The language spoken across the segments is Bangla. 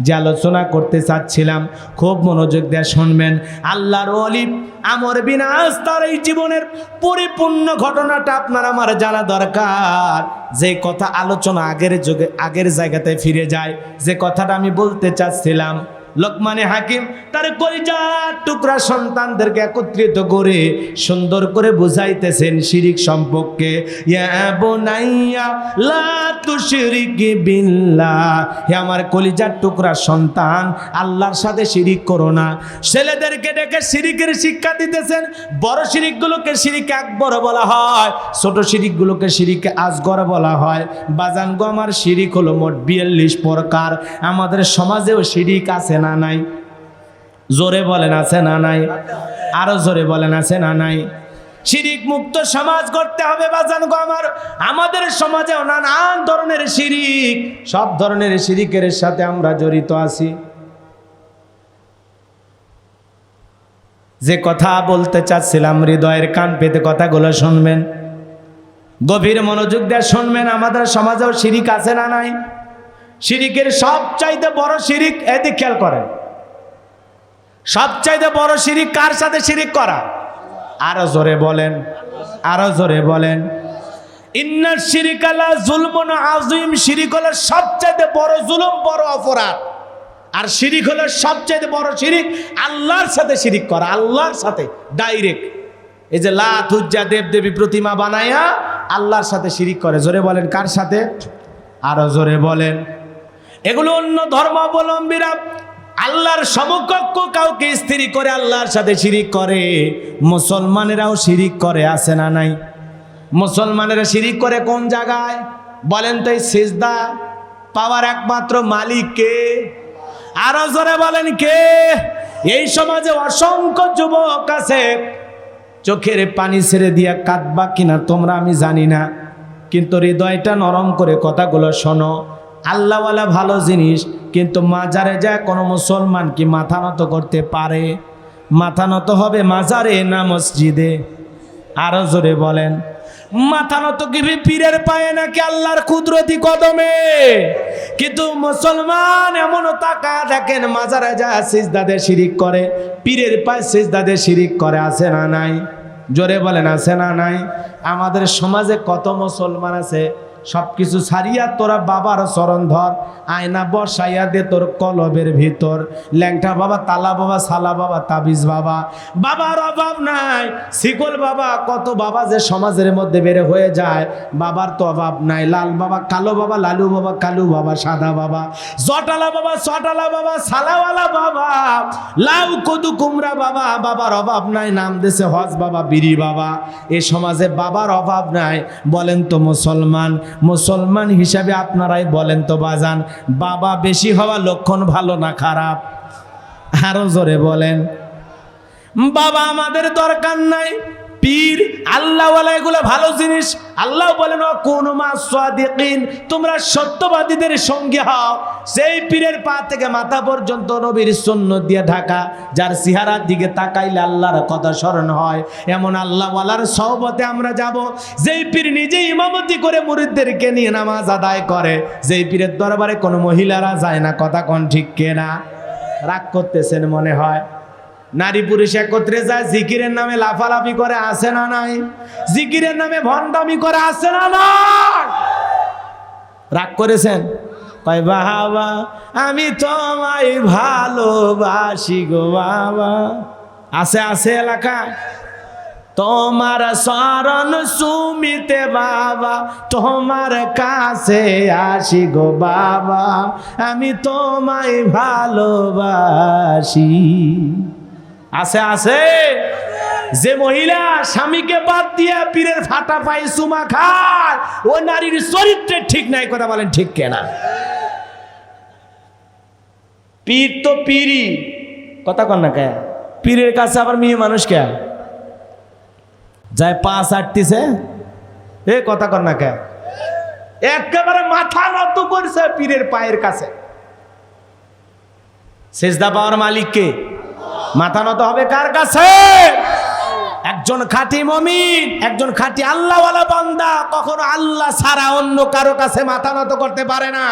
যে আলোচনা করতে চাচ্ছিলাম, খুব মনোযোগ দিয়ে শুনবেন। আল্লাহর অলিম আমর বিনাশ তার এই জীবনের পরিপূর্ণ ঘটনাটা আপনার আমার জানা দরকার। যে কথা আলোচনা আগের যুগে, আগের জায়গাতে ফিরে যায়, যে কথাটা আমি বলতে চাচ্ছিলাম লোকমানে হাকিম তার কলিজার টুকরা সন্তানদেরকে একত্রিত করে সুন্দর করে বুঝাইতেছেন শিরিক সম্পর্কে। হে আমার কলিজার টুকরা সন্তান, আল্লাহর সাথে শিরিক করো না। ছেলেদেরকে ডেকে শিরিকের শিক্ষা দিতেছেন। বড় শিরিকগুলোকে শিরিক একবর বলা হয়, ছোট শিরিকগুলোকে শিরিকে আজগর বলা হয়। বাজানগো আমার শিরিক হলো মোট বিয়াল্লিশ প্রকার। আমাদের সমাজেও শিরিক আছে না নাই? জোরে বলেন, আছে না নাই? আরও জোরে বলেন, আছে না নাই? শিরিক মুক্ত সমাজ করতে হবে বাজান গো আমার। আমাদের সমাজেও নানান ধরনের শিরিক, সব ধরনের শিরিকের সাথে আমরা জড়িত আছি। যে কথা বলতে চাচ্ছিলাম, হৃদয়ের কান পেতে কথাগুলো শুনবেন। গভীর মনোযোগ দিয়ে শুনবেন, আমাদের সমাজেও শিরিক আছে না নাই? শিরিকের সবচাইতে বড় শিরিক, এদিক খেয়াল করেন। সবচাইতে বড় শিরিক কার সাথে শিরিক করা? আরও জোরে বলেন, আরও জোরে বলেন। বড় জুলুম অপরাধ। আর বড় শিরিক আল্লাহর সাথে শিরিক করা, আল্লাহর সাথে, ডাইরেক্ট। এই যে প্রতিমা বানায়া আল্লাহর সাথে শিরিক করে, জোরে বলেন কার সাথে? আরও জোরে বলেন। এগুলো অন্য ধর্মাবলম্বীরা আল্লাহর সমকক্ষ কাউকে স্ত্রী করে আল্লাহর সাথে শিরিক করে। মুসলমানেরাও শিরিক করে, আছে না নাই? মুসলমানেরা শিরিক করে কোন জায়গায়? বলেন তো সিজদা পাওয়ার একমাত্র মালিক কে? আরও জোরে বলেন কে? এই সমাজে অসংখ্য যুবক আছে, চোখের পানি ছেড়ে দিয়া কাঁদবা কিনা তোমরা আমি জানি না, কিন্তু হৃদয়টা নরম করে কথাগুলো শোনো। আল্লাহওয়ালা ভালো জিনিস, কিন্তু মাজারে যায় কোনো মুসলমান কি মাথা নত করতে পারে? মাথা নত হবে মাজারে না মসজিদে? আরও জোরে বলেন, মাথা নত কি পীরের পায়ে নাকি আল্লাহর কুদরতি কদমে? কিন্তু মুসলমান এমনও তাকা দেখেন, মাজারে যায় সিজদাদের শিরিক করে, পীরের পায়ে সিজদাদের শিরিক করে, আছে না নাই? জোরে বলেন, আছে না নাই? আমাদের সমাজে কত মুসলমান আছে সব কিছু ছাড়িয়া তোরা বাবার চরণ ধর, আয়না বসাইয়া দে তোর কলবের ভিতর। ল্যাংটা বাবা, তালা বাবা, সালা বাবা, তাবিজ বাবা। বাবার অভাব নাই। শিকল বাবা, কত বাবা যে সমাজের মধ্যে বেড়ে হয়ে যায়, বাবার তো অভাব নাই। লাল বাবা, কালো বাবা, লালু বাবা, কালু বাবা, সাদা বাবা। জটালা বাবা, চটালা বাবা, সালাওয়ালা বাবা। লাউ, কদু, কুমড়া বাবা, বাবার অভাব নাই। নাম দেশে হজ বাবা, বিড়ি বাবা। এ সমাজে বাবার অভাব নাই। বলেন তো মুসলমান মুসলমান হিসাবে আপনারাই বলেন তো বাজান, বাবা বেশি হওয়া লক্ষণ ভালো না খারাপ? আরও জোরে বলেন। বাবা আমাদের দরকার নাই। পীর, আল্লাহওয়ালা এগুলো ভালো জিনিস। আল্লাহ "ও কোন মাসিন তোমরা সত্যবাদীদের সঙ্গে হও। সেই পীরের পা থেকে মাথা পর্যন্ত নবীর সন্ন দিয়ে ঢাকা, যার চেহারার দিকে তাকাইলে আল্লাহর কথা স্মরণ হয়। এমন আল্লাহওয়ালার সহবতে আমরা যাব। যেই পীর নিজেই ইমামতি করে মুরিদদেরকে নিয়ে নামাজ আদায় করে, যেই পীরের দরবারে কোনো মহিলারা যায় না। কথা কোন ঠিক কেনা? রাগ করতেছেন মনে হয়। নারী পুরুষ একত্রে যায়, জিকিরের নামে লাফালাফি করে আসে না নাই? জিকিরের নামে ভণ্ডামি করে আসে না নাই? রাগ করেছেন? বাবা, আমি তোমায় ভালোবাসি গো বাবা। আছে আছে এলাকা? তোমার শরণ সুমিতে বাবা, তোমার কাছে আসি গো বাবা। আমি তোমায় ভালোবাসি। আছে আছে। যে মহিলা স্বামীকে বাদ দিয়ে পীরের ফাটা পায়ে সুমা খায়, ও নারীর চরিত্রে ঠিক নাই, কথা বলেন ঠিক কেনা। পীর তো পীরই। কথা কন না কে? পীরের কাছে আবার মেয়ে মানুষ কে? যায় পা আটতিছে এ, কথা কন না কে? একেবারে মাথা নত করছে পীরের পায়ের কাছে। সেজদা পাওয়ার মালিককে মাথা নত হবে কার কাছে? একজন খাঁটি মমিন, একজন খাঁটি আল্লাহওয়ালা বান্দা, কখনো আল্লাহ ছাড়া অন্য কারও কাছে মাথা নত করতে পারে না।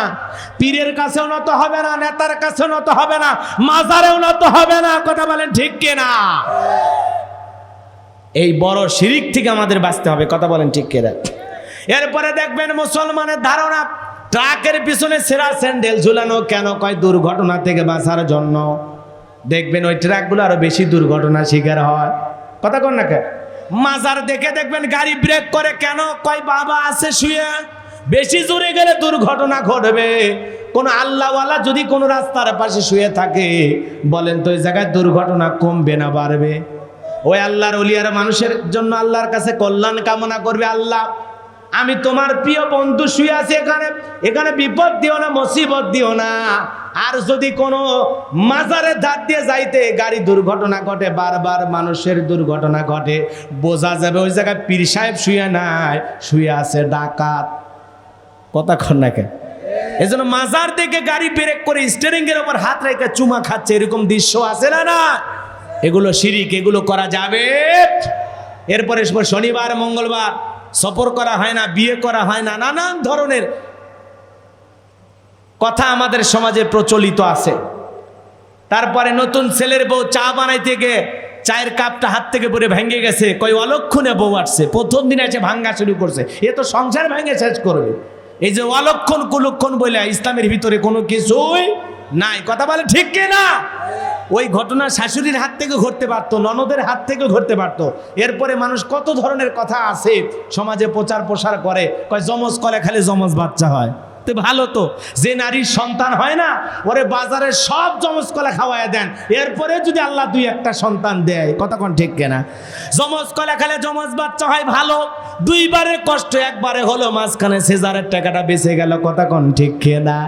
পীরের কাছেও নত হবে না, নেতার কাছেও নত হবে না, মাজারেও নত হবে না, কথা বলেন ঠিক কিনা এই বড় শিরিক থেকে আমাদের বাঁচতে হবে, কথা বলেন ঠিক কিনা এরপরে দেখবেন মুসলমানের ধারণা, ট্রাকের পিছনে সেরা স্যান্ডেল ঝুলানো কেন? কয় দুর্ঘটনা থেকে বাঁচার জন্য। দেখবেন ওই ট্রাকগুলো আরও বেশি দুর্ঘটনা শিকার হয়। কথা কন না কেন? মাজার দেখে দেখবেন গাড়ি ব্রেক করে কেন? কয়, বাবা আছে, শুয়ে। বেশি জোরে গেলে দুর্ঘটনা ঘটবে। কোন আল্লাহওয়ালা যদি কোনো রাস্তার পাশে শুয়ে থাকে, বলেন তো ওই জায়গায় দুর্ঘটনা কমবে না, বাড়বে। ওই আল্লাহর অলিয়ার মানুষের জন্য আল্লাহর কাছে কল্যাণ কামনা করবে আল্লাহ। আমি তোমার প্রিয় বন্ধু শুয়ে আছি এখানে। এখানে বিপদ দিও না, মুসিবত দিও না। আর যদি কোনো মাজারের ধার দিয়ে যাইতে গাড়ি দুর্ঘটনা ঘটে, বারবার মানুষের দুর্ঘটনা ঘটে, বোঝা যাবে ওই জায়গায় পীর সাহেব শুয়ে নাই, শুয়ে আছে ডাকাত। কতক্ষণ কেন এই জন্য মাজার থেকে গাড়ি ব্রেক করে স্টিয়ারিং এর উপর হাত রেখে চুমা খাচ্ছে, এরকম দৃশ্য আছে না না? এগুলো শিরিক, এগুলো করা যাবে। এরপরে শনিবার, মঙ্গলবার সফর করা হয় না, বিয়ে করা হয় না, নানান ধরনের কথা আমাদের সমাজে প্রচলিত আছে। তারপরে নতুন ছেলের বউ চা বানাইতে গিয়ে চায়ের কাপটা হাত থেকে পরে ভেঙে গেছে কই অলক্ষণে বউ আসছে, প্রথম দিন এসে ভাঙ্গা শুরু করছে, এ তো সংসার ভেঙে শেষ করবে। এই যে অলক্ষণ কুলক্ষণ বলে, ইসলামের ভিতরে কোনো কিছুই নাই। কথা বলে ঠিক কি না? ওই ঘটনা শাশুড়ির হাত থেকে ঘটতে পারতো, ননদের হাত থেকে ঘটতে পারতো। এরপরে মানুষ কত ধরনের কথা আছে, সমাজে প্রচার প্রসার করে, কয় জমজ করে খালি জমজ বাচ্চা হয়। তো ভালো তো। যে নারীর সন্তান হয় না, ওরে বাজারে সব জমজ কলা খাওয়ায় দেন। এরপরে যদি আল্লাহ দুই একটা সন্তান দেয় কতক্ষণ ঠিক কেনা? জমজ কলা খেলে জমজ বাচ্চা হয় ভালো দুইবারে কষ্ট, একবারে হলো মাঝখানে সেজারের টাকাটা বেঁচে গেল কতক্ষণ ঠিক কেনা?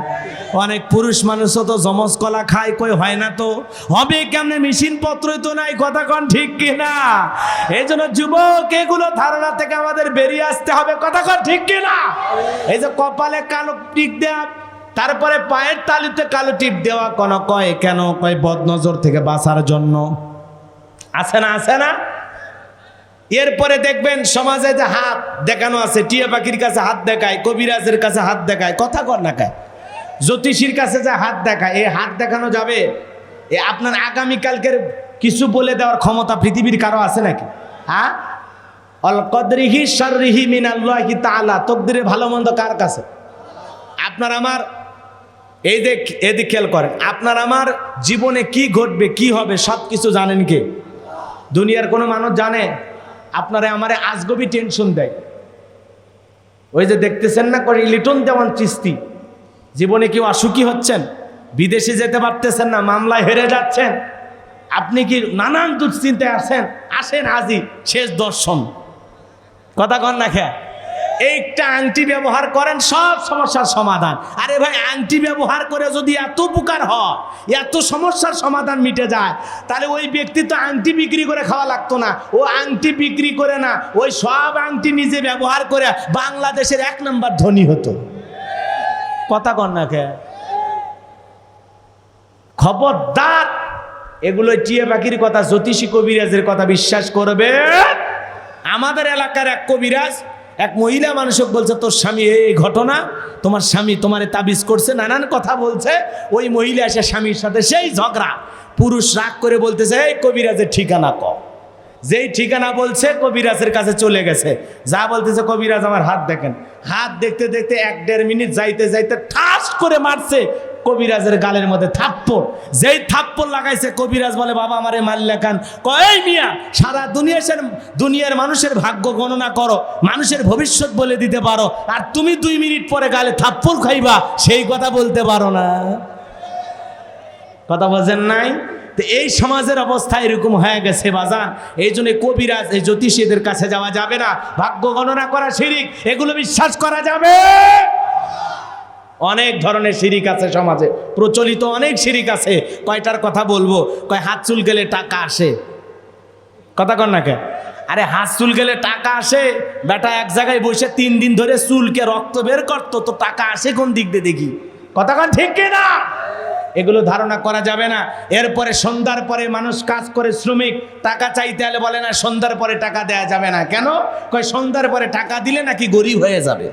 অনেক পুরুষ মানুষও তো জমজ কলা খায়, কই হয় না তো? হবে কেমনে? মেশিন পত্রই তো নাই কতক্ষণ ঠিক কিনা? এই জন্য যুবক, এগুলো ধারণা থেকে আমাদের বেরিয়ে আসতে হবে কতক্ষণ ঠিক কিনা? এই যে কপালে কালো টিক দেওয়া তারপরে পায়ের তালুতে কালো টিপ দেওয়া, কোন কয়, কেন কয়, বদনজর থেকে বাঁচার জন্য। আছে না আছে না? এরপরে দেখবেন সমাজে যে হাত দেখানো আছে, টিয়া পাখির কাছে হাত দেখায়, কবিরাজের কাছে হাত দেখায়, কথা কর না কায় জ্যোতিষীর কাছে যে হাত দেখায়, এই হাত দেখানো যাবে? এ আপনার আগামীকালকের কিছু বলে দেওয়ার ক্ষমতা পৃথিবীর কারও আছে নাকি? হ্যাঁ? অল কদরিহি সরিহি মিনাল্লাহি তাআলা তকদিরে ভালো মন্দ কার কাছে? আপনার আমার এই যে এদিক খেয়াল করেন, আপনার আমার জীবনে কি ঘটবে, কি হবে সব কিছু জানেন কে? দুনিয়ার কোনো মানুষ জানে, আপনারে আমারে আজগবি টেনশন দেয়। ওই যে দেখতেছেন না করে লিটন দেওয়ান চিস্তি, জীবনে কেউ অসুখী হচ্ছেন, বিদেশে যেতে পারতেছেন না, মামলায় হেরে যাচ্ছেন, আপনি কি নানান দুশ্চিন্তায় আছেন? আসেন আজই শেষ দর্শন। কথা কন না খেয়া এইটা আংটি ব্যবহার করেন, সব সমস্যার সমাধান। আরে ভাই, আংটি ব্যবহার করে যদি এত উপকার হয়, এত সমস্যার সমাধান মিটে যায়, তাহলে ওই ব্যক্তি তো আংটি বিক্রি করে খাওয়া লাগতো না। ও আংটি বিক্রি করে না, ওই সব আংটি নিজে ব্যবহার করে বাংলাদেশের এক নম্বর ধনী হতো। কথা কন না খবরদার এগুলো টিয়ে পাখির কথা, জ্যোতিষী কবিরাজের কথা বিশ্বাস করবে। আমাদের এলাকার এক কবিরাজ এক মহিলা মানুষক বলছে, তোর স্বামী এই ঘটনা? তোমার স্বামী তোমারে তাবিজ করছে, নানান কথা বলছে। ওই মহিলা এসে স্বামীর সাথে সেই ঝগড়া। পুরুষ রাগ করে বলতেছে, এই কবিরাজের ঠিকানা ক। যেই ঠিকানা বলছে, কবিরাজের কাছে চলে গেছে। যা বলতেছে, কবিরাজ আমার হাত দেখেন। হাত দেখতে দেখতে এক দেড় মিনিট যাইতে যাইতে ঠাস করে মারছে। কবিরাজের গালের মধ্যে থাপ্পড়। যেই থাপ্পড় লাগাইছে, কবিরাজ বলে, বাবা, আমারে মারলে কান? কয় মিয়া, সারা দুনিয়ার দুনিয়ার মানুষের ভাগ্য গণনা করো, মানুষের ভবিষ্যৎ বলে দিতে পারো, আর তুমি দুই মিনিট পরে গালে থাপ্পড় খাইবা, সেই কথা বলতে পারো না। কথা বলছেন নাই? তো এই সমাজের অবস্থা এরকম হয়ে গেছে, বাজান। এই জন্য কবিরাজ, এই জ্যোতিষীদের কাছে যাওয়া যাবে না। ভাগ্য গণনা করা শিরিক, এগুলো বিশ্বাস করা যাবে। অনেক ধরনের শিরিক আছে সমাজে। প্রচলিত অনেক শিরিক আছে। কয়টার কথা বলব? কয়, হাত চুল গেলে টাকা আসে। কথা কর না কে আরে, হাত চুল গেলে টাকা আসে। বেটা, এক জায়গায় বসে তিন দিন ধরে চুলকে রক্ত বের করতো, তো টাকা আসে কোন দিক দিয়ে দেখি? কথা কন ঠিক না এগুলো ধারণা করা যাবে না। এরপরে সন্ধ্যার পরে মানুষ কাজ করে শ্রমিক, টাকা চাইতে হলে বলে না, সন্ধ্যার পরে টাকা দেয়া যাবে না। কেন? কয়, সন্ধ্যার পরে টাকা দিলে নাকি গরিব হয়ে যাবে।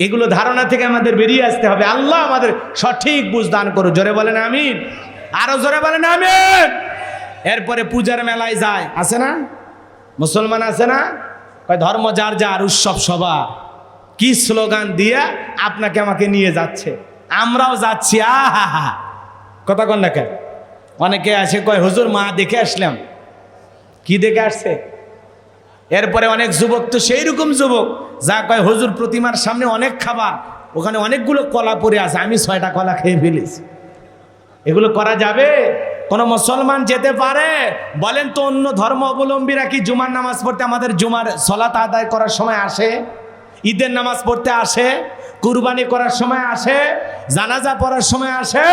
এগুলো ধারণা থেকে আমাদের বেরিয়ে আসতে হবে। আল্লাহ আমাদের সঠিক বুঝদান করো জোরে বলেন আমিন। আরও জোরে বলেন আমিন। এরপরে পূজার মেলায় যায়। আছে না? মুসলমান আছে না? ধর্ম যার যার, উৎসব সভা কি স্লোগান দিয়ে আপনাকে আমাকে নিয়ে যাচ্ছে? আমরাও যাচ্ছি আহা কথা কন কেন? অনেকে আসে কয়, হুজুর, মা দেখে আসলাম। কি দেখে আসছে? এরপরে অনেক যুবক তো সেই রকম যুবক। যা কয় হুজুর প্রতিমার সামনে অনেক খাবার, ওখানে অনেকগুলো কলা পড়ে আছে, আমি ছয়টা কলা খেয়ে ফেলেছি। এগুলো করা যাবে? কোন মুসলমান যেতে পারে? বলেন তো অন্য ধর্ম অবলম্বীরা কি জুমার নামাজ পড়তে আমাদের জুমার সলাত আদায় করার সময় আসে? ঈদের নামাজ পড়তে আসে? কুরবানি করার সময় আসে? জানাজা পড়ার সময় আসে?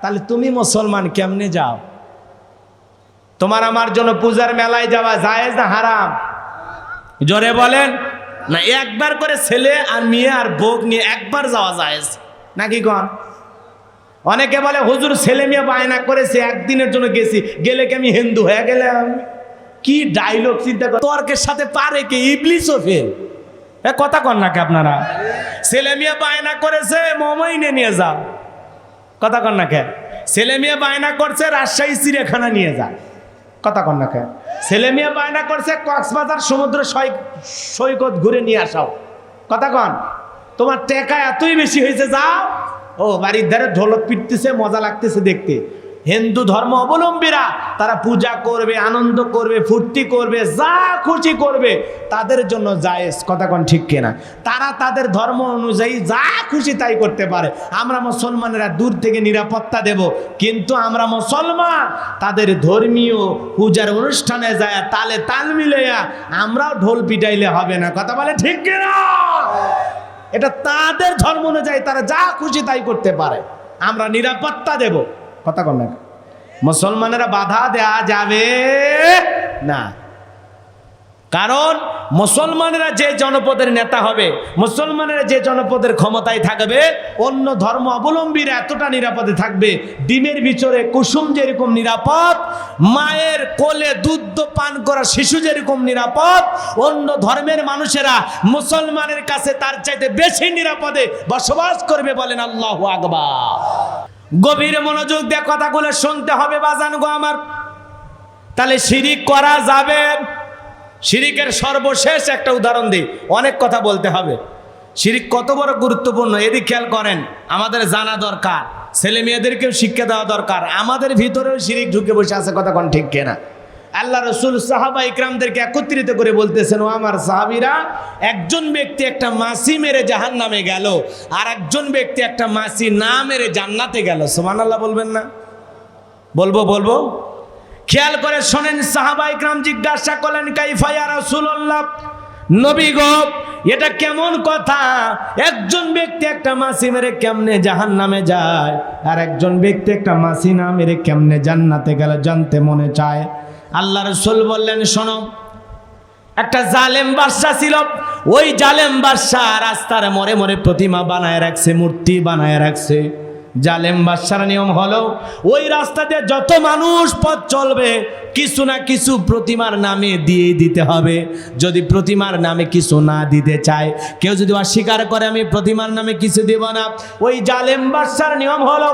তাহলে তুমি মুসলমান কেমনে যাও? তোমার আমার জন্য পূজার মেলায় যাওয়া জায়েজ না হারাম? জোরে বলেন। না, একবার করে ছেলে আর মেয়ে আর বোক নিয়ে একবার যাওয়া জায়েজ নাকি কন? অনেকে বলে, হুজুর, ছেলে মেয়ে বায়না করেছে, একদিনের জন্য গেছি। গেলে কি আমি হিন্দু হয়ে গেলাম? কি ডায়লগ চিন্তা কর। তর্কের সাথে পারে কে? ইবলিসও ফেল এ, কথা কন নাকি আপনারা? ছেলে মেয়ে বায়না করেছে, মমইনে নিয়ে যা। কথা কন না কে? ছেলে মেয়ে বায়না করছে, রাজশাহী, চিড়িয়াখানা নিয়ে যা। কথা কন না কেন? ছেলে মেয়ে বায়না করছে, কক্সবাজার সমুদ্র সৈকত ঘুরে নিয়ে আসাও। কথা কন, তোমার টেকা এতই বেশি হয়েছে, যাও। ও, বাড়ির ধারে ঢোলক পিটতেছে, মজা লাগতেছে দেখতে। হিন্দু ধর্ম অবলম্বীরা, তারা পূজা করবে, আনন্দ করবে, ফুর্তি করবে, যা খুশি করবে, তাদের জন্য জায়েজ, কথা কন ঠিক কিনা? তারা তাদের ধর্ম অনুযায়ী যা খুশি তাই করতে পারে। আমরা মুসলমানেরা দূর থেকে নিরাপত্তা দেব, কিন্তু আমরা মুসলমান, তাদের ধর্মীয় পূজার অনুষ্ঠানে যায়, তালে তাল মিলাইয়া আমরাও ঢোল পিটাইলে হবে না, কথা বলে ঠিক কিনা? এটা তাদের ধর্ম অনুযায়ী তারা যা খুশি তাই করতে পারে। আমরা নিরাপত্তা দেব। কথা কন মুসলমানেরা বাধা দেয়া যাবে না কারণ মুসলমানেরা যে জনপদের নেতা হবে মুসলমানেরা যে জনপদের ক্ষমতায় থাকবে অন্য ধর্ম অবলম্বীরা এতটা নিরাপদে থাকবে, ডিমের ভিতরে কুসুম যেরকম নিরাপদ, মায়ের কোলে দুধ পান করা শিশু যেরকম নিরাপদ, অন্য ধর্মের মানুষেরা মুসলমানের কাছে তার চাইতে বেশি নিরাপদে বসবাস করবে বলেন আল্লাহ আকবার। গভীর মনোযোগ দিয়ে কথাগুলো শুনতে হবে বাজান গো আমার। তাহলে শিরিক করা যাবে। শিরিকের সর্বশেষ একটা উদাহরণ দিই, অনেক কথা বলতে হবে। শিরিক কত বড় গুরুত্বপূর্ণ, এদিক খেয়াল করেন, আমাদের জানা দরকার, ছেলে মেয়েদেরকেও শিক্ষা দেওয়া দরকার, আমাদের ভিতরেও শিরিক ঢুকে বসে আছে, কথা কোন ঠিক কেনা? আল্লাহ রসুল সাহাবা ইকরামদেরকে একত্রিত করে বলতেছেন, ও আমার সাহাবিরা, একজন ব্যক্তি একটা মাসি মেরে জাহান নামে গেল, আর একজন ব্যক্তি একটা মাসি না মেরে জান্নাতে গেল। সোমান আল্লাহ বলবেন না? বলব বলব। খেয়াল করে শোনেন, সাহাবা ইকরাম জিজ্ঞাসা করলেন কাইফায়া রাসূলুল্লাহ? নবী গো, এটা কেমন কথা? একজন ব্যক্তি একটা মাসি মেরে কেমনে জাহান নামে যায়, আর একজন ব্যক্তি একটা মাসি না মেরে কেমনে জান্নাতে গেল, জানতে মনে চায়। আল্লাহ রসুল বললেন, শোনো, একটা জালেম বাদশা ছিল। ওই জালেম বাদশা রাস্তার মরে মরে প্রতিমা বানায় রাখছে, মূর্তি বানায় রাখছে। জালেম বাদশার নিয়ম হলো, ওই রাস্তা দিয়ে যত মানুষ পথ চলবে, কিছু না কিছু প্রতিমার নামে দিয়ে দিতে হবে। যদি প্রতিমার নামে কিছু না দিতে চায়, কেউ যদি অস্বীকার করে, আমি প্রতিমার নামে কিছু দেব না। ওই জালেম বাদশার নিয়ম হলো,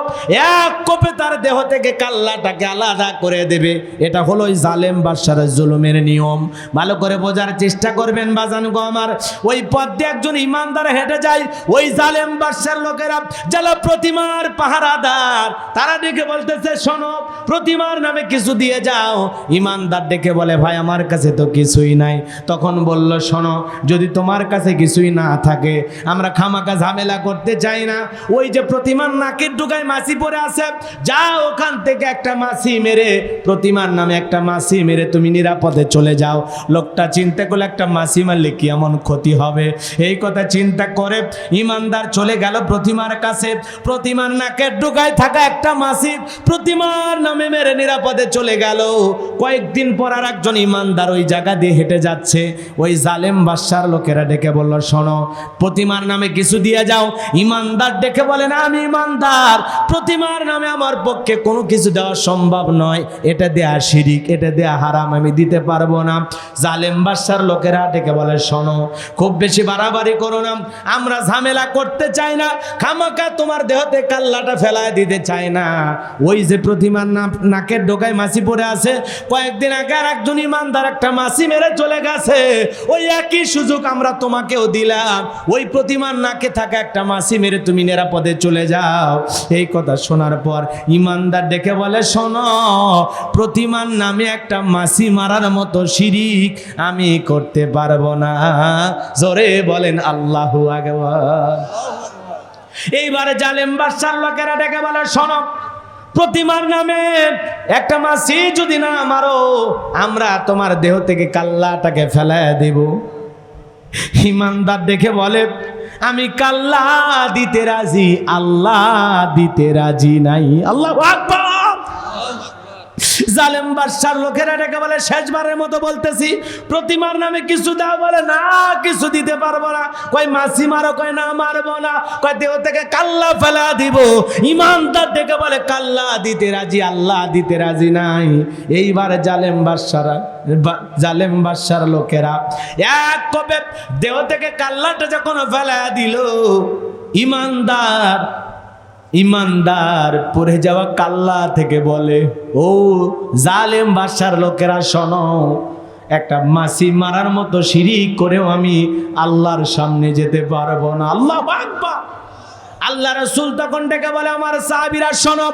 এক কোপে তার দেহ থেকে কাল্লাটাকে আলাদা করে দেবে। এটা হলো ওই জালেম বাদশার জুলুমের নিয়ম। ভালো করে বোঝার চেষ্টা করবেন বাজান গো আমার। ওই পথ দিয়ে একজন ইমানদার হেঁটে যায়, ওই জালেম বাদশার লোকেরা যারা প্রতিমার পাহারাদার। তারা ডেকে বলতেছে, শোনো, প্রতিমার নামে কিছু দিয়ে যাও। ইমানদার ডেকে বলে, ভাই, আমার কাছে তো কিছুই নাই। তখন বলল, শোনো, যদি তোমার কাছে কিছুই না থাকে, আমরা খামাকা ঝামেলা করতে চাই না। ওই যে প্রতিমার নাকের ডুগায় মাছি পড়ে আছে যা ওখান থেকে একটা মাছি মেরে, প্রতিমার নামে একটা মাছি মেরে তুমি নিরাপদে চলে যাও। লোকটা চিন্তা করলে, একটা মাছি মারলে কি এমন ক্ষতি হবে? এই কথা চিন্তা করে ইমানদার চলে গেল প্রতিমার কাছে। প্রতিমার নাকের ডুগায় থাকা একটা মাসি প্রতিমার নামে মেরে নিরাপদে চলে গেল। কয়েকদিন পর আর একজন ইমানদার ওই জায়গা দিয়ে হেঁটে যাচ্ছে। ওই জালেম বাদশার লোকেরা ডেকে বলল, শোনো, প্রতিমার নামে কিছু দিয়ে যাও। ইমানদার ডেকে বলেন আমি ইমানদার। প্রতিমার নামে আমার পক্ষে কোনো কিছু দেওয়া সম্ভব নয়। এটা দেয়া শিরিক, এটা দেয়া হারাম, আমি দিতে পারব না। জালেম বাদশার লোকেরা ডেকে বলে, শোনো, খুব বেশি বাড়াবাড়ি করো না। আমরা ঝামেলা করতে চাই না। খামাকা তোমার দেহতে কাল্লাটা ফেলায় দিতে চায় না। ওই যে প্রতিমার নাকের ডোকায় মাছি পড়ে আছে, কয়েকদিন আগে আর একজন ইমানদার একটা মাছি মেরে চলে গেছে। ওই একই সুযোগ আমরা তোমাকেও দিলাম। ওই প্রতিমার নাকে থাকা একটা মাছি মেরে তুমি নিরাপদে চলে যাও। এই কথা শোনার পর ইমানদার ডেকে বলে, শোনো, প্রতিমার নামে একটা মাছি মারার মতো শিরিক আমি করতে পারব না। জোরে বলেন, আল্লাহু আকবার। এইবারে জালেম বাদশার লোকেরা ডেকে বলে, শোনো, প্রতিমার নামে একটা মাসি যদি না মারো, আমরা তোমার দেহ থেকে কাল্লাটাকে ফেলায় দেব। ইমানদার দেখে বলে, আমি কাল্লা দিতে রাজি, আল্লাহ দিতে রাজি নাই। আল্লাহ আকবার। জালেম বাদশার লোকেরা ডেকে বলে শেষবারের মতো বলতেছি। প্রতিমার নামে কিছু দাও বলে, না, কিছু দিতে পারব না। কয়, মাসি মারো। কয়, না, মারবো না। কয়, দেহ থেকে কাল্লা ফেলা দিব। ইমানদার ডেকে বলে, কাল্লা দিতে রাজি, আল্লাহ দিতে রাজি নাই। এইবার জালেম বাদশারা জালেম বাদশার লোকেরা এক কবে দেহ থেকে কাল্লাটা যখন ফেলা দিল, ইমানদার ইমানদার, পড়ে যাওয়া কাল্লা থেকে বলে, ও জালেম বাসার লোকেরা, শোনো, একটা মাসি মারার মতো শিরিক করেও আমি আল্লাহর সামনে যেতে পারব না। আল্লাহ আল্লাহ রসুল তখন ডেকে বলে, আমার সাহাবিরা, শোনো,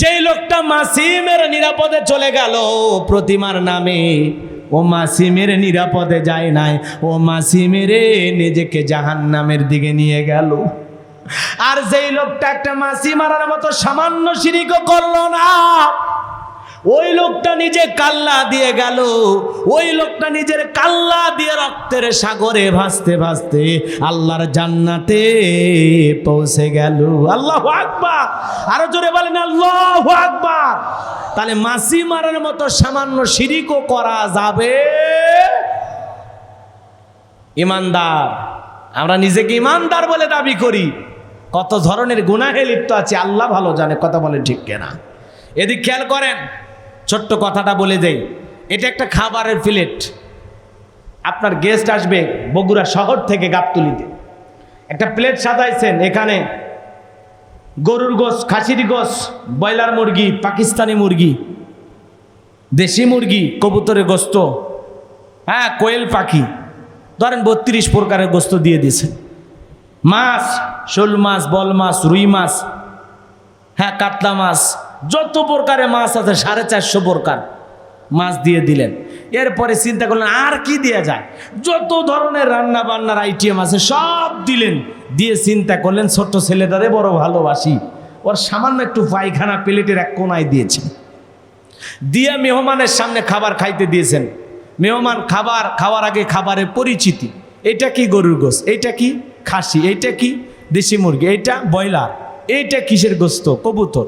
যেই লোকটা মাসিমের নিরাপদে চলে গেল, প্রতিমার নামে, ও মাসিমের নিরাপদে যায় নাই, ও মাসিমেরে নিজেকে জাহান্নামের দিকে নিয়ে গেল। আর যেই লোকটা একটা মাসি মারার মতো সামান্য সিঁড়িকও করল না, ওই লোকটা নিজে কাল্লা দিয়ে গেল। ওই লোকটা নিজের কাল্লা দিয়ে রক্তের সাগরে ভাসতে ভাসতে আল্লাহর জান্নাতে পৌঁছে গেল। আল্লাহ আকবার। আরও জোরে বলেন, আল্লাহ আকবার। তাহলে মাসি মারার মতো সামান্য সিঁড়িকও করা যাবে? ইমানদার, আমরা নিজেকে ইমানদার বলে দাবি করি। কত ধরনের গুনাহে লিপ্ত আছে, আল্লাহ ভালো জানে, কথা বলেন ঠিক কেনা। এদিক খেয়াল করেন, ছোট্ট কথাটা বলে দেই। এটা একটা খাবারের প্লেট। আপনার গেস্ট আসবে বগুড়া শহর থেকে গাবতুলিতে। একটা প্লেট সাজাইছেন, এখানে গরুর গোস খাসির গোস ব্রয়লার মুরগি, পাকিস্তানি মুরগি, দেশি মুরগি, কবুতরের গোস্ত হ্যাঁ কোয়েল পাখি, ধরেন বত্রিশ প্রকারের গোস্ত দিয়ে দিয়েছে মাছ, শোল মাছ, বল মাছ, রুই মাছ হ্যাঁ কাতলা মাছ, যত প্রকারের মাছ আছে, সাড়ে চারশো প্রকার মাছ দিয়ে দিলেন। এরপরে চিন্তা করলেন, আর কি দেওয়া যায়? যত ধরনের রান্না বান্নার আইটেম আছে, সব দিলেন। দিয়ে চিন্তা করলেন, ছোট্ট ছেলেটারে বড় ভালোবাসি। ওর সামান্য একটু পায়খানা প্লেটের এক কোনায় দিয়েছেন দিয়ে মেহমানের সামনে খাবার খাইতে দিয়েছেন। মেহমান খাবার, খাওয়ার আগে খাবারের পরিচিতি। এটা কি গরুর গোস এটা কি? খাসি, এইটা কি? দেশি মুরগি, এইটা ব্রয়লার, এইটা কিসের গোস্ত? কবুতর।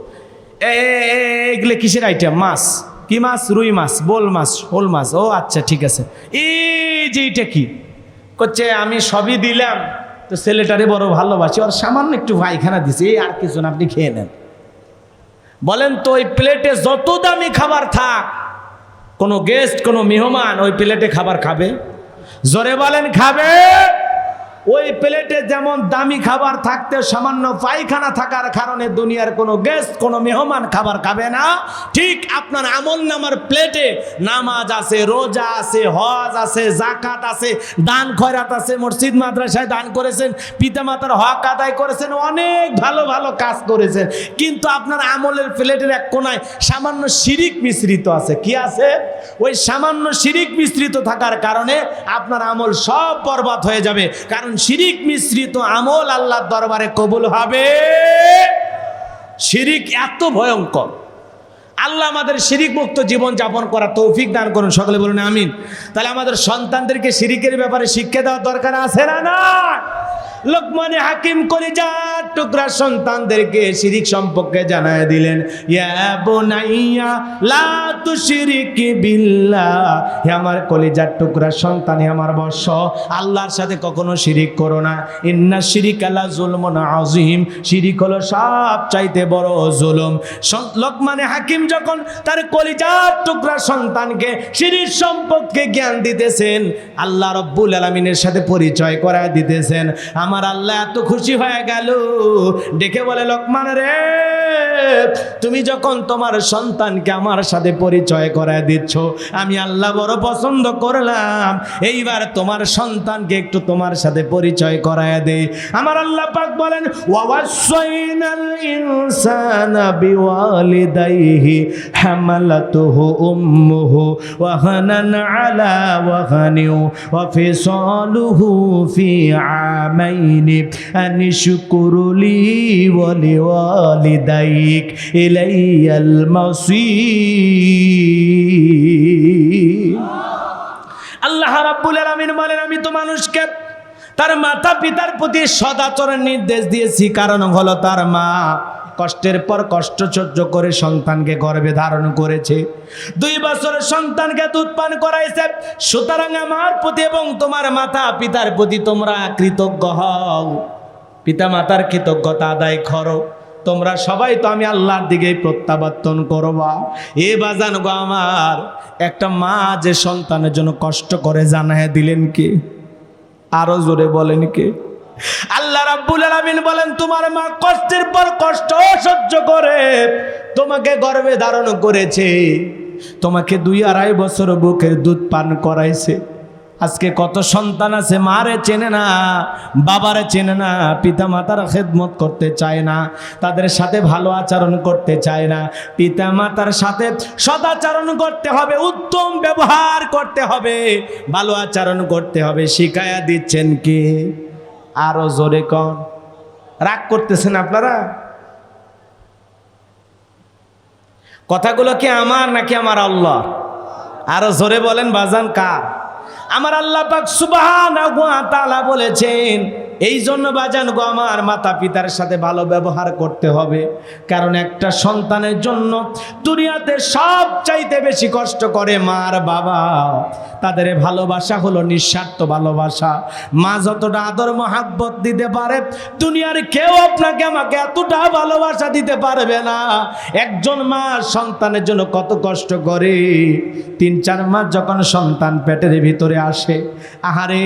এগুলো কিসের আইটেম মাছ। কি মাছ? রুই মাছ, বোল মাছ, শোল মাছ। ও আচ্ছা ঠিক আছে। এই যে এইটা কি? করছে আমি সবই দিলাম। তো ছেলেটারে বড় ভালোবাসি, ওর সামান্য একটু পায়খানা দিছে। এই আর কিছু না, আপনি খেয়ে নেন। বলেন তো, ওই প্লেটে যত দামি খাবার থাক, কোনো গেস্ট কোনো মেহমান ওই প্লেটে খাবার খাবে? জোরে বলেন, খাবে? ওই প্লেটে যেমন দামি খাবার থাকতে সামান্য পায়খানা থাকার কারণে দুনিয়ার কোনো গেস্ট কোনো মেহমান খাবার খাবে না। ঠিক আপনার আমল নামার প্লেটে নামাজ আছে, রোজা আছে, হজ আছে জাকাত আছে, দান খয়রাত আছে, মসজিদ, মাদ্রাসায় দান করেছেন, পিতামাতার হক আদায় করেছেন, অনেক ভালো ভালো কাজ করেছেন। কিন্তু আপনার আমলের প্লেটের এক কোনায় সামান্য শিরিক মিশ্রিত আছে। কি আছে? ওই সামান্য শিরিক মিশ্রিত থাকার কারণে আপনার আমল সব বরবাদ হয়ে যাবে। কারণ শিরিক মিশ্রিত আমল আল্লাহর দরবারে কবুল হবে। শিরিক এত ভয়ঙ্কর। আল্লাহ আমাদের শিরিক মুক্ত জীবন যাপন করা তৌফিক দান করুন, সকলে বলুন আমিন। তাহলে আমাদের সন্তানদেরকে শিরিকের ব্যাপারে শিক্ষা দেওয়ার দরকার আছে না না লোকমানে হাকিম করে যা টুকরা সন্তানদেরকে শিরিক সম্পর্কে জানায় দিলেন, ইয়া বুনাইয়া, লা তুশরিকি বিল্লাহ। হে আমার কলিজার টুকরা সন্তান, হে আমার বর্ষ, আল্লাহর সাথে কখনো শিরিক করো না। ইন্না শিরিক আলা জুলমুন আযীম। শিরিক হলো সব চাইতে বড় জুলুম। লোকমানে হাকিম যখন তার কলিজার টুকরা সন্তানকে শিরিক সম্পর্কে জ্ঞান দিতেছেন, আল্লাহ রব্বুল আলমিনের সাথে পরিচয় করায় দিতেছেন। আমার আল্লাহ এত খুশি হয়ে গেল। ডেকে বলে, লোকমান রে, তুমি যখন তোমার সন্তানকে আমার সাথে পরিচয় করায় দিচ্ছ, আমি আল্লাহ বড় পছন্দ করলাম। এইবার তোমার সন্তানকে একটু তোমার সাথে পরিচয় করায় দে। আমার আল্লাহ পাক বলেন ওয়াসাইনাল ইনসানা বিওয়ালিদাইহি হামালাতুহু উম্মুহু ওয়াহানান আলা ওয়াহানিউ ওয়াফিসালুহু ফি আমাইনি ওয়ালি ওয়ালিওয়ালিদাইক ইলাইয়াল মাসির। আল্লাহ রাব্বুল আলামিন বলেন, আমি তো মানুষকে তার মাতা পিতার প্রতি সদাচরণ নির্দেশ দিয়েছি, কারণ হলো তার মা। কষ্টের পর কষ্ট সহ্য করে সন্তানকে গর্ভে ধারণ করেছে। দুই বছরের সন্তানকে দুধ পান করাইছে। সুতরাং আমার প্রতি এবং তোমার মাতা পিতার প্রতি তোমরা কৃতজ্ঞ হও। পিতা মাতার কৃতজ্ঞতা আদায় করো। তোমরা সবাই তো আমি আল্লাহর দিকেই প্রত্যাবর্তন করবা। এ বাজান গো আমার, একটা মা যে সন্তানের জন্য কষ্ট করে জানায় দিলেন কে? আরও জোরে বলেন কে? আল্লাহ রাব্বুল আলামিন বলেন, তোমার মা কষ্টের পর কষ্ট সহ্য করে, তোমাকে গর্ভে ধারণ করেছে। তোমাকে দুই আড়াই বছর বুকের দুধ পান করাইছে। আজকে কত সন্তান আছে, মারে চেনে না, বাবারে চেনে না পিতা মাতার খেদমত করতে চায় না, তাদের সাথে ভালো আচরণ করতে চায় না পিতা মাতার সাথে সদাচরণ করতে হবে, উত্তম ব্যবহার করতে হবে, ভালো আচরণ করতে হবে, শিখায়া দিচ্ছেন কি? আরও জোরে কন। রাগ করতেছেন আপনারা? কথাগুলো কি আমার নাকি আমার আল্লাহ? আরও জোরে বলেন, বাজান কার? আমার আল্লাহ পাক সুবাহ বলেছেন এই জন্য বাজান গো আমার মাতা পিতার সাথে ভালো ব্যবহার করতে হবে। কারণ একটা সন্তানের জন্য দুনিয়াতে সব চাইতে বেশি কষ্ট করে মার বাবা। তাদের ভালোবাসা হলো নিঃস্বার্থ ভালোবাসা। মা যতটা আদর মহাব্বত দিতে পারে, দুনিয়ার কেউ আপনাকে আমাকে এতটা ভালোবাসা দিতে পারবে না। একজন মা সন্তানের জন্য কত কষ্ট করে। তিন, চার মাস যখন সন্তান পেটের ভিতরে আসে, আহারে,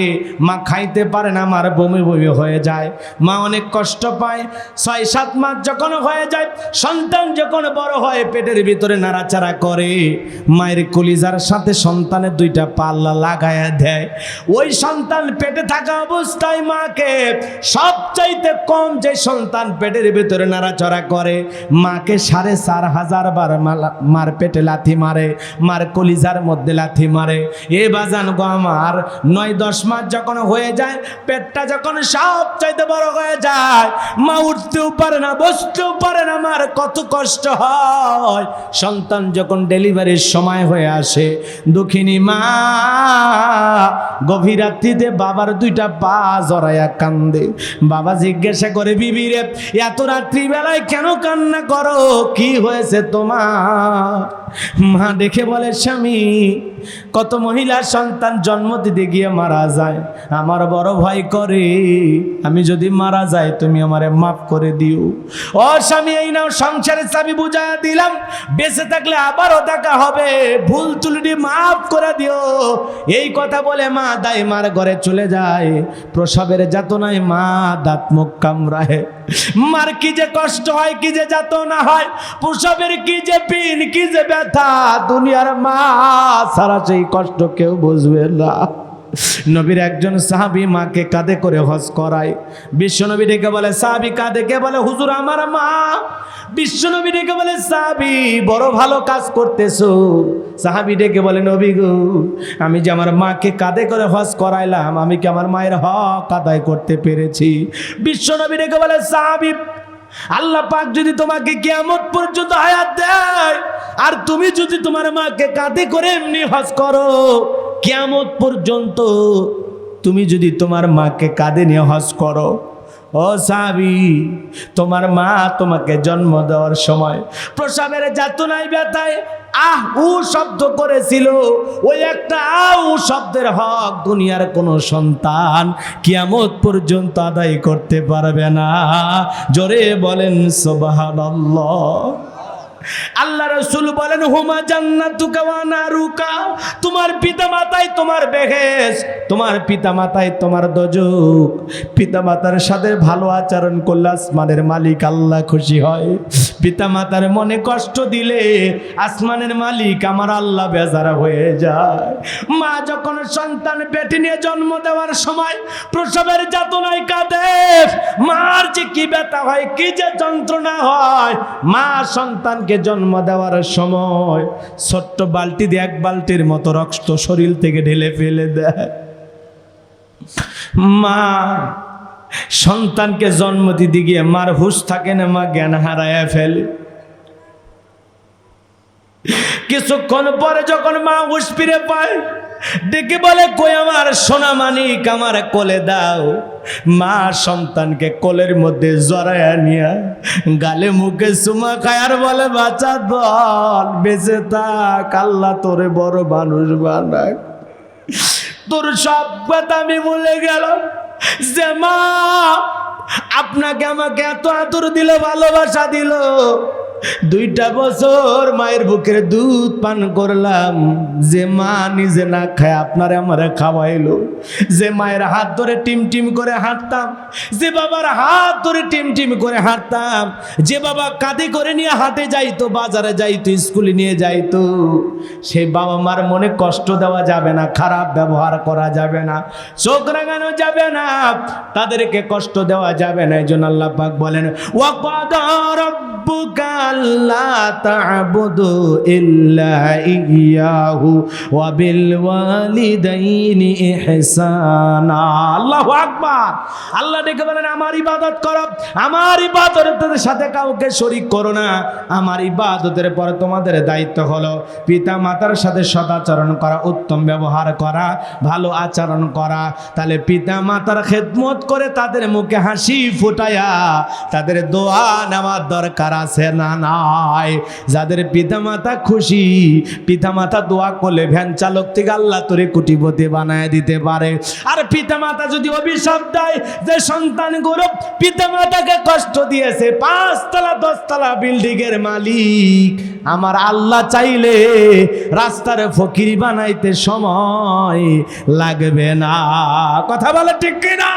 মা খাইতে পারে না আমার বমি বমি হয়ে যায়, মা অনেক কষ্ট পায়। ছয়, সাত মাস যখন হয়ে যায়, সন্তান যখন বড় হয়, পেটের ভিতরে নাড়াচাড়া করে, মায়ের কলিজার সাথে সন্তানের দুইটা পাল্লা লাগায়া দেয়। ওই সন্তান পেটে থাকা অবস্থায় মাকে সবচাইতে কম যে সন্তান পেটের ভিতরে নাড়াচড়া করে, মাকে সাড়ে চার হাজার বার মার পেটে লাথি মারে, মার কলিজার মধ্যে লাথি মারে। এ বাজান গো আমার, নয়, দশ মাস যখন হয়ে যায়, পেটটা যখন সব চাইতে বড় হয়ে যায়। মা উঠতেও পারে না, বসতেও পারে না, মার কত কষ্ট হয়। সন্তান যখন ডেলিভারির সময় হয়ে আসে, দুঃখিনী মা, গভীর রাত্রিতে বাবার দুইটা পা জড়াইয়া কান্দে। বাবা জিজ্ঞাসা করে, বিবি রে, এত রাত্রিবেলায় কেন কান্না করো? কি হয়েছে তোমার? মা দেখে বলে, স্বামী কত মহিলা সন্তান জন্ম দিতে গিয়ে মারা যায়। আমার বড় ভয় করে, আমি যদি মারা যাই, তুমি আমারে মাফ করে দিও। ও স্বামী, এই নাও সংসারের চাবি বুঝা দিলাম। বেঁচে থাকলে আবারও দেখা হবে। ভুল তুলটি মাফ করে দিও। এই কথা বলে মা দাই মার ঘরে চলে যায়। প্রসবের যাতনায় মা দাঁত মুখ কামড়ায়। মার কি যে কষ্ট হয়, কি যে যাতনা হয়, প্রসবের কি যে পিন, কি যে ব্যথা, দুনিয়ার মা সারা সেই কষ্ট কেউ বুঝবে না। নবীর একজন সাহাবি মাকে কাঁধে করে হজ করায়। বিশ্বনবী ডেকে বলে, সাহাবি কাঁধে কে বলে, হুজুর আমার মা। বিশ্বনবী ডেকে বলে, সাহাবি, বড় ভালো কাজ করতেছো। সাহাবি ডেকে বলে, নবী গো, আমি যে আমার মাকে কাঁধে করে হজ করাইলাম, আমি কি আমার মায়ের হক আদায় করতে পেরেছি? বিশ্বনবী ডেকে বলে, সাহাবি আল্লাহ পাক যদি তোমাকে কিয়ামত পর্যন্ত হায়াত দেয়, আর তুমি যদি তোমার মাকে কাঁধে করে এমনি হজ করো, কিয়ামত পর্যন্ত তুমি যদি তোমার মাকে কাঁধে নিয়ে হজ করো ও সাবি তোমার মা তোমাকে জন্ম দেওয়ার সময় প্রসাবের যাতনায় ব্যথায় আহ উ শব্দ করেছিল। ওই একটা আউ শব্দের হক দুনিয়ার কোনো সন্তান কিয়ামত পর্যন্ত আদায় করতে পারবে না। জোরে বলেন, সুবহানাল্লাহ। আল্লাহ রসুল বলেন, হুমা জান্নাতুকা ওয়া নারুকা। তোমার পিতা মাতাই তোমার বেহেস তোমার পিতা মাতাই তোমার দোজক। পিতা মাতার সাথে ভালো আচরণ করলে আসমানের মালিক আল্লাহ খুশি হয়। পিতা মাতার মনে কষ্ট দিলে আসমানের মালিক আমার আল্লাহ বেজারা হয়ে যায়। মা যখন সন্তান পেটে নিয়ে জন্ম দেওয়ার সময় প্রসবের যাতনায় কাঁদে, মার যে কি ব্যথা হয়, কি যে যন্ত্রণা হয়, মা সন্তানকে জন্ম দেওয়ার সময় ছোট্ট বালতি দিয়ে এক বালতির মতো রক্ত শরীর থেকে ঢেলে ফেলে দেয়। মা, সন্তানকে জন্ম দিতে গিয়ে মার হুশ থাকে না, মা জ্ঞান হারায় ফেলে। কিছুক্ষণ পরে যখন মা হুশ ফিরে পায় ডেকে বলে, কই আমার সোনা মানিক, আমার কোলে দাও। মা সন্তানকে কোলের মধ্যে জড়াইয়া নিয়া গালে মুখে সুমা খায় আর বলে বাচ্চা দল বেঁচে থাক, আল্লাহ তোরে বড় মানুষ বানাক তোর সব কথা আমি ভুলে গেলাম। যে মা, আপনাকে আমাকে এত আদর দিল, ভালোবাসা দিল। দুইটা বছর মায়ের বুকের দুধ পান করলাম। যে মা নিজে না খায়, আপনারে আমারে খাওয়াইলো। যে মায়ের হাত ধরে টিম টিম করে হাঁটতাম। যে বাবার হাত ধরে টিম টিম করে হাঁটতাম। যে বাবা কাঁধে করে নিয়ে হাটে যাইতো, বাজারে যাইতো, স্কুলে নিয়ে যাইতো। সেই বাবা মার মনে কষ্ট দেওয়া যাবে না, খারাপ ব্যবহার করা যাবে না, চোখ রাঙানো যাবে না, তাদেরকে কষ্ট দেওয়া যাবে না। এই জন্য আল্লাহ পাক বলেন ওয়াকাদা আমার ইবাদত করো। আমার ইবাদতের সাথে কাউকে শরীক করো না। আমার ইবাদতের পরে তোমাদের দায়িত্ব হলো পিতা মাতার সাথে সদাচরণ করা, উত্তম ব্যবহার করা, ভালো আচরণ করা। তাহলে পিতা মাতার খেদমত করে তাদের মুখে হাসি ফুটায়া তাদের দোয়া নেওয়ার দরকার আছে না নাই? যাদের পিতা মাতা খুশি পিতা মাতা দোয়া করলে ভ্যান চালক থেকে আল্লাহ তোরে কুটিপতি বানায় দিতে পারে। আর পিতা মাতা যদি অভিশাপ দেয়, যে সন্তান গৌরব পিতা মাতাকে কষ্ট দিয়েছে, পাঁচতলা, দশতলা বিল্ডিং এর মালিক, আমার আল্লাহ চাইলে রাস্তার ফকির বানাইতে সময় লাগবে না। কথা বলে ঠিক কিনা?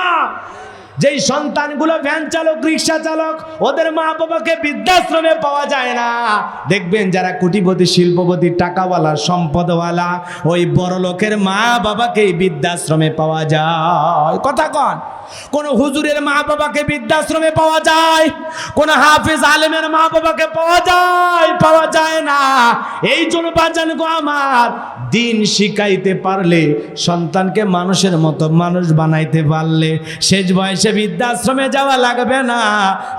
যেই সন্তানগুলো ভ্যান চালক, রিক্সা চালক, ওদের মা বাবাকে বৃদ্ধাশ্রমে পাওয়া যায় না। দেখবেন যারা কোটিপতি, শিল্পপতি, টাকাওয়ালা, সম্পদওয়ালা, ওই বড় লোকের মা বাবাকে বৃদ্ধাশ্রমে পাওয়া যায়। কথা কন, কোন হুজুরের মা বাবাকে বৃদ্ধাশ্রমে পাওয়া যায়? কোন হাফিজ আলেমের মা বাবাকে পাওয়া যায়? পাওয়া যায় না। এই জন্য বাজান গো আমার, দিন শিখাইতে পারলে, সন্তানকে মানুষের মতো মানুষ বানাইতে পারলে, শেষ বয়সে বৃদ্ধাশ্রমে যাওয়া লাগবে না,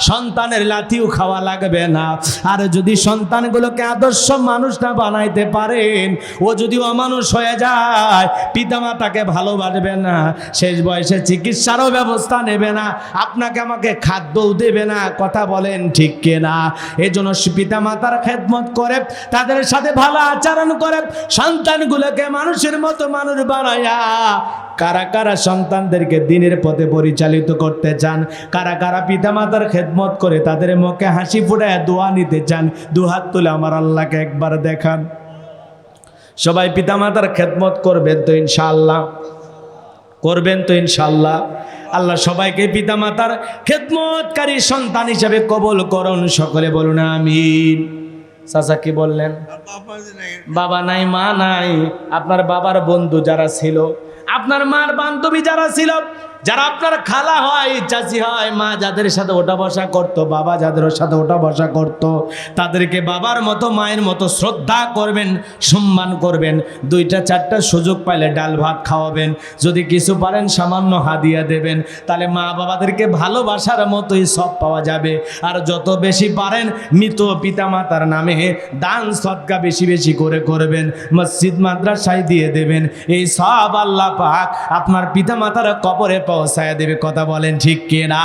সন্তানের লাথিও খাওয়া লাগবে না। আর যদি সন্তানগুলোকে আদর্শ মানুষ না বানাইতে পারেন, ও যদি অমানুষ হয়ে যায়, পিতামাতাকে ভালোবাসবে না, শেষ বয়সে চিকিৎসারও ব্যবস্থা নেবে না, আপনাকে আমাকে খাদ্যও দেবে না, কথা বলেন ঠিক কিনা? এই জন্য পিতামাতার খেদমত করে, তাদের সাথে ভালো আচরণ করে, সন্তানগুলোকে মানুষের মতো মানুষ বানায়া কারা কারা সন্তানদেরকে দিনের পথে পরিচালিত করতে চান কারা কারা পিতামাতার খেদমত করে তাদের মুখে হাসি ফুটায় দোয়া নিতে চান দুহাত তুলে আমার আল্লাহকে একবার দেখান। সবাই পিতামাতার খেদমত করবেন তো ইনশাআল্লাহ। করবেন তো ইনশাল্লাহ আল্লাহ সবাইকে পিতামাতার খেদমতকারী সন্তান হিসেবে কবল করুন সকলে বলুন আমিন। চাচা কি বললেন? বাবা নাই মা নাই আপনার বাবার বন্ধু যারা ছিল আপনার মার বান্ধবী যারা ছিল যারা আপনার খালা হয়, চাচি হয়, মা যাদের সাথে ওটা বসা করতো, বাবা যাদের সাথে ওটা বসা করতো, তাদেরকে বাবার মতো, মায়ের মতো শ্রদ্ধা করবেন, সম্মান করবেন, দুইটা, চারটা সুযোগ পাইলে ডাল ভাত খাওয়াবেন, যদি কিছু পারেন সামান্য হাদিয়া দেবেন, তাহলে মা বাবাদেরকে ভালোবাসার মতোই সব পাওয়া যাবে। আর যত বেশি পারেন, মৃত পিতামাতার নামে দান সৎকা বেশি বেশি করে করবেন, মসজিদ মাদ্রাসায় দিয়ে দেবেন। এই সব আল্লাহ পাক আপনার পিতামাতার কবরে পৌঁছায় দেবে কথা বলেন ঠিক কিনা?